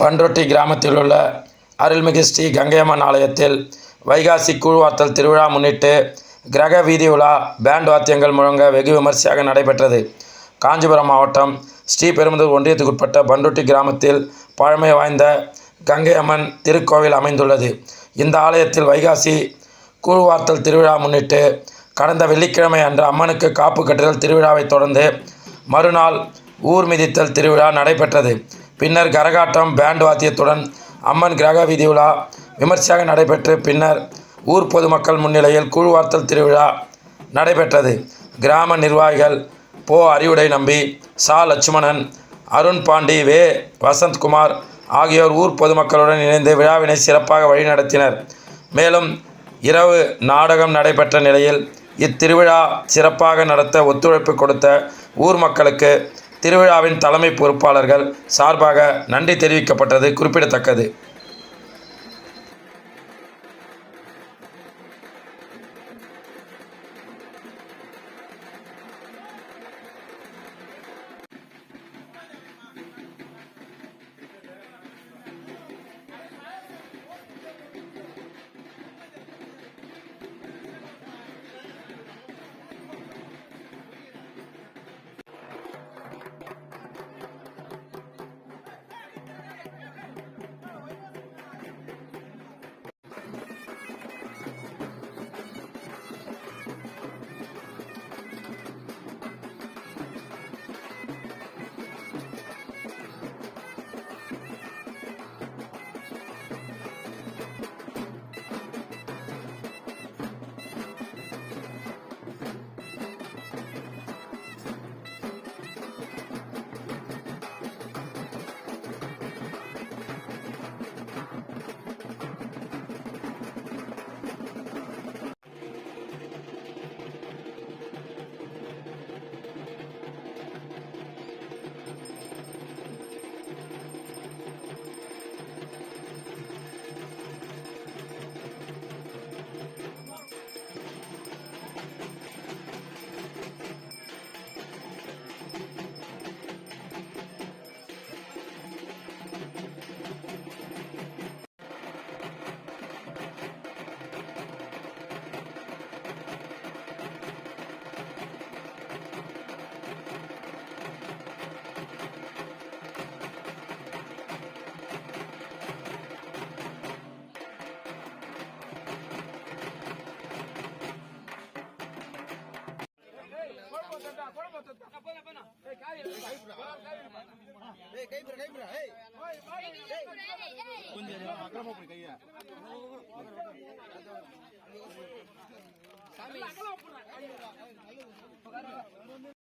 பண்ருட்டி கிராமத்தில் உள்ள அருள்மிகு ஸ்ரீ கங்கையம்மன் ஆலயத்தில் வைகாசி கூழ்வார்த்தல் திருவிழா முன்னிட்டு கிரக வீதி உலா பேண்ட் வாத்தியங்கள் முழங்க வெகு விமரிசையாக நடைபெற்றது. காஞ்சிபுரம் மாவட்டம் ஸ்ரீபெரும்புதூர் ஒன்றியத்துக்குட்பட்ட பண்ருட்டி கிராமத்தில் பழமை வாய்ந்த கங்கையம்மன் திருக்கோவில் அமைந்துள்ளது. இந்த ஆலயத்தில் வைகாசி கூழ்வார்த்தல் திருவிழா முன்னிட்டு கடந்த வெள்ளிக்கிழமை அன்று அம்மனுக்கு காப்பு கட்டுதல் திருவிழாவைத் தொடர்ந்து மறுநாள் ஊர் மிதித்தல் திருவிழா நடைபெற்றது. பின்னர் கரகாட்டம் பேண்ட் வாத்தியத்துடன் அம்மன் கிரக வீதி உலா விமர்சையாக நடைபெற்று பின்னர் ஊர் பொதுமக்கள் முன்னிலையில் கூழ்வார்த்தல் திருவிழா நடைபெற்றது. கிராம நிர்வாகிகள் போ அறிவுடை நம்பி சா. லட்சுமணன் அருண் பாண்டி வே. வசந்த்குமார் ஆகியோர் ஊர் பொதுமக்களுடன் இணைந்து விழாவினை சிறப்பாக வழிநடத்தினர். மேலும் இரவு நாடகம் நடைபெற்ற நிலையில் இத்திருவிழா சிறப்பாக நடத்த ஒத்துழைப்பு கொடுத்த ஊர் மக்களுக்கு திருவிழாவின் தலைமை பொறுப்பாளர்கள் சார்பாக நன்றி தெரிவிக்கப்பட்டது குறிப்பிடத்தக்கது. கைப்புற கைப்புற கொஞ்சம் அக்கிரமா போடு கைய. சாமி.